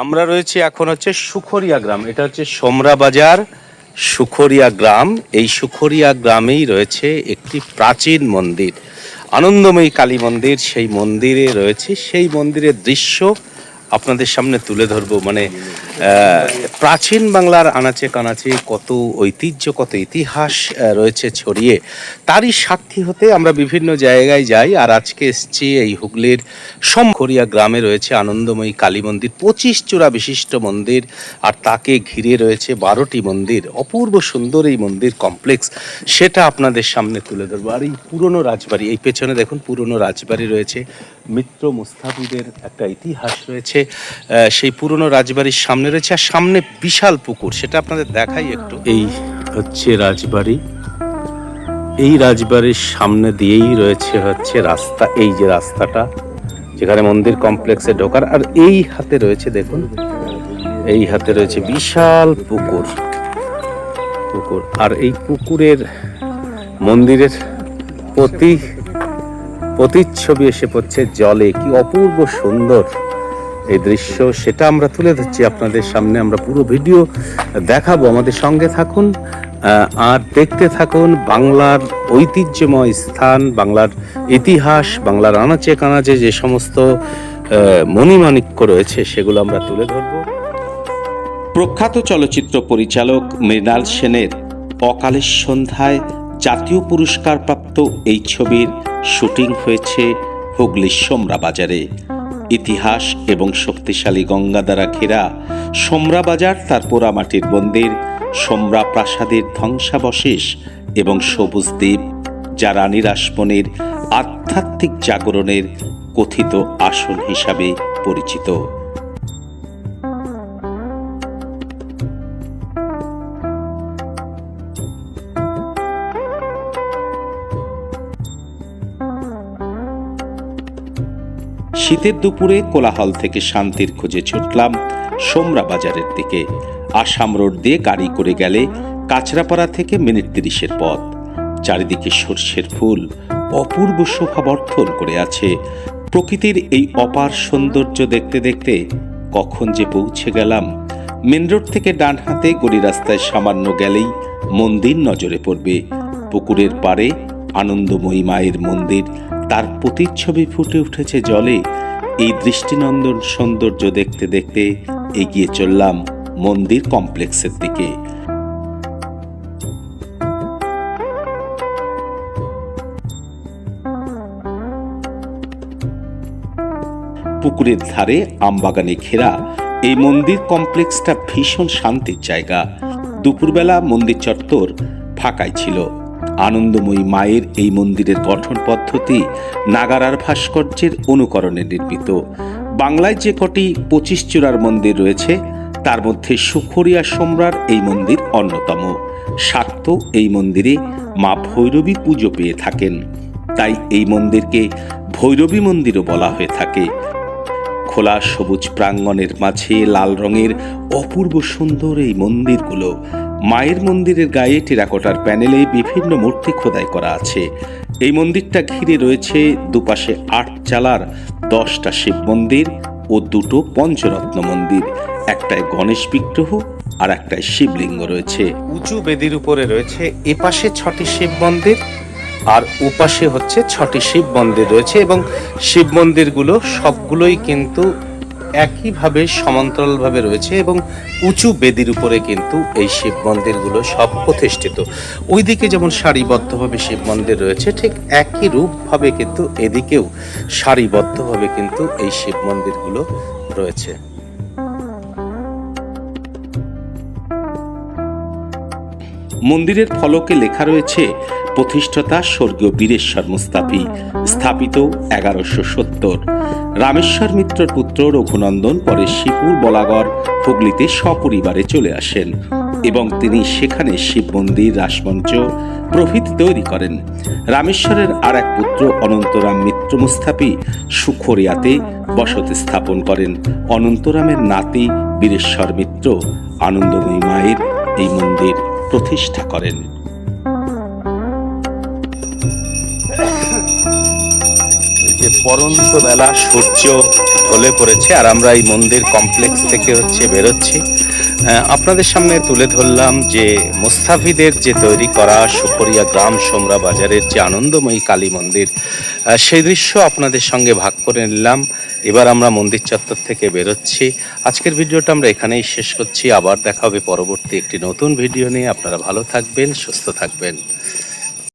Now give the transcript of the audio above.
আমরা রয়েছি এখন হচ্ছে সুখরিয়া গ্রাম। এটা হচ্ছে সোমরা বাজার, সুখরিয়া গ্রাম। এই সুখরিয়া গ্রামেই রয়েছে একটি প্রাচীন মন্দির। আনন্দময়ী কালী মন্দির, সেই মন্দিরে রয়েছে। সেই মন্দিরের দৃশ্য আপনাদের সামনে তুলে ধরবো। মানে প্রাচীন বাংলার আনাচে কানাচে কত ঐতিহ্য, কত ইতিহাস রয়েছে ছড়িয়ে। তারই সাক্ষী হতে আমরা বিভিন্ন জায়গায় যাই আর আজকে এসছি এই হুগলির সমখরিয়া গ্রামে রয়েছে আনন্দময়ী কালী মন্দির। পঁচিশ চূড়া বিশিষ্ট মন্দির আর তাকে ঘিরে রয়েছে বারোটি মন্দির। অপূর্ব সুন্দর এই মন্দির কমপ্লেক্স, সেটা আপনাদের সামনে তুলে ধরবো। আর এই পুরনো রাজবাড়ি, এই পেছনে দেখুন পুরনো রাজবাড়ি রয়েছে। মিত্র মুস্তাফিদের একটা ইতিহাস রয়েছে। সেই পুরনো রাজবাড়ির সামনে রয়েছে আর সামনে বিশাল পুকুর। সেটা আপনাদের দেখাই একটু। এই হচ্ছে রাজবাড়ি। এই রাজবাড়ির সামনে দিয়েই রয়েছে হচ্ছে রাস্তা। এই যে রাস্তাটা যেখানে মন্দির কমপ্লেক্সে ঢোকার। আর এই হাতে রয়েছে দেখুন এই হাতে রয়েছে বিশাল পুকুর। পুকুর। আর এই পুকুরের মন্দিরের প্রতি প্রতিচ্ছবি এসে পড়ছে জলে। কি অপূর্ব সুন্দর। এই দৃশ্য, সেটা আমরা তুলে ধরছি আপনাদের সামনে। আমরা পুরো ভিডিও দেখাবো। আমাদের সঙ্গে থাকুন আর দেখতে থাকুন বাংলার ঐতিহ্যময় স্থান, বাংলার ইতিহাস, বাংলার আনাচে কানাচে যে সমস্ত মণিমাণিক্য রয়েছে, সেগুলো আমরা তুলে ধরবো। প্রখ্যাত চলচ্চিত্র পরিচালক মৃণাল সেনের অকালের সন্ধ্যায় জাতীয় পুরস্কারপ্রাপ্ত এই ছবির শুটিং হয়েছে হুগলির সোমরা বাজারে ইতিহাস এবং শক্তিশালী গঙ্গা দ্বারা ঘেরা সোমরা বাজার, তার পোড়ামাটির মন্দির, সোমরা প্রাসাদের ধ্বংসাবশেষ এবং সবুজ দ্বীপ, যা রানী রাসমণির আধ্যাত্মিক জাগরণের কথিত আসন হিসাবে পরিচিত। শীতের দুপুরে কোলাহল থেকে শান্তির খোঁজে ছুটলাম সোমরা বাজারের দিকে। আসাম রোড দিয়ে গাড়ি করে গেলে কাঁচরাপাড়া থেকে মিনিট তিরিশের পথ। চারিদিকে সর্ষের ফুল, অপূর্ব শোভা বর্ধন করে আছে। প্রকৃতির এই অপার সৌন্দর্য দেখতে দেখতে কখন যে পৌঁছে গেলাম। মেন রোড থেকে ডান হাতে গড়ি রাস্তায় সামান্য গেলেই মন্দির নজরে পড়বে। পুকুরের পাড়ে আনন্দময়ী মায়ের মন্দির তার প্রতিচ্ছবি ফুটে উঠেছে জলে। এই দৃষ্টিনন্দন সৌন্দর্য দেখতে দেখতে এগিয়ে চললাম মন্দির কমপ্লেক্সের দিকে। পুকুরের ধারে আমবাগানে ঘেরা এই মন্দির কমপ্লেক্সটা ভীষণ শান্তির জায়গা। দুপুরবেলা মন্দির চত্বর ফাঁকাই ছিল। আনন্দময়ী মায়ের এই মন্দিরের গঠন পদ্ধতি নাগারার ভাস্কর্যের অনুকরণে নির্মিত। বাংলায় যে কটি পঁচিশ চূড়ার মন্দির রয়েছে, তার মধ্যে সুখরিয়া সম্রার এই মন্দির অন্যতম। শাক্ত এই মন্দিরে মা ভৈরবী পুজো পেয়ে থাকেন। তাই এই মন্দিরকে ভৈরবী মন্দিরও বলা হয়ে থাকে। খোলা সবুজ প্রাঙ্গণের মাঝে লাল রঙের অপূর্ব সুন্দর এই মন্দিরগুলো মায়ের মন্দিরের গায়ে টেরাকোটার প্যানেলে বিভিন্ন মূর্তি খোদাই করা আছে। এই মন্দিরটা ঘিরে রয়েছে দুপাশে আট চালার, দশটা শিব মন্দির ও দুটো পঞ্চরত্ন মন্দির। একটায় গণেশ বিগ্রহ আর একটায় শিবলিঙ্গ রয়েছে। উঁচু বেদির উপরে রয়েছে এপাশে ছটি শিব মন্দির আর ওপাশে হচ্ছে ছটি শিব মন্দির রয়েছে এবং শিব মন্দিরগুলো সবগুলোই কিন্তু একইভাবে সমান্তরালভাবে রয়েছে এবং উঁচু বেদির উপরে কিন্তু এই শিব মন্দিরগুলো সব প্রতিষ্ঠিত। ওইদিকে যেমন সারিবদ্ধভাবে শিব মন্দির রয়েছে, ঠিক একই রূপভাবে কিন্তু এদিকেও সারিবদ্ধভাবে কিন্তু এই শিব মন্দিরগুলো রয়েছে। মন্দিরের ফলকে লেখা রয়েছে, প্রতিষ্ঠাতা স্বর্গীয় বীরেশ্বর মুস্তাফি, স্থাপিত এগারোশো সত্তর। রামেশ্বর মিত্রর পুত্র রঘুনন্দন পরে শিবপুর বলাগড় হুগলিতে সপরিবারে চলে আসেন এবং তিনি সেখানে শিব মন্দির, রাসমঞ্চ প্রভৃতি তৈরি করেন। রামেশ্বরের আর এক পুত্র অনন্তরাম মিত্র মুস্তাফি সুখরিয়াতে বসতি স্থাপন করেন। অনন্তরামের নাতি বীরেশ্বর মিত্র আনন্দময়ী মায়ের এই মন্দির প্রতিষ্ঠা করেন। পরন্ত বেলা সূর্য ঢলে পড়েছে আর আমরা এই মন্দির কমপ্লেক্স থেকে হচ্ছে বেরোচ্ছি। আপনাদের সামনে তুলে ধরলাম যে মুস্তাফিদের যে তৈরি করা সুপরিয়া গ্রাম সোমরা বাজারের যে আনন্দময়ী কালী মন্দির সেই দৃশ্য আপনাদের সঙ্গে ভাগ করে নিলাম। এবার আমরা মন্দির চত্বর থেকে বেরোচ্ছি। আজকের ভিডিওটা আমরা এখানেই শেষ করছি। আবার দেখা হবে পরবর্তী একটি নতুন ভিডিও নিয়ে। আপনারা ভালো থাকবেন, সুস্থ থাকবেন।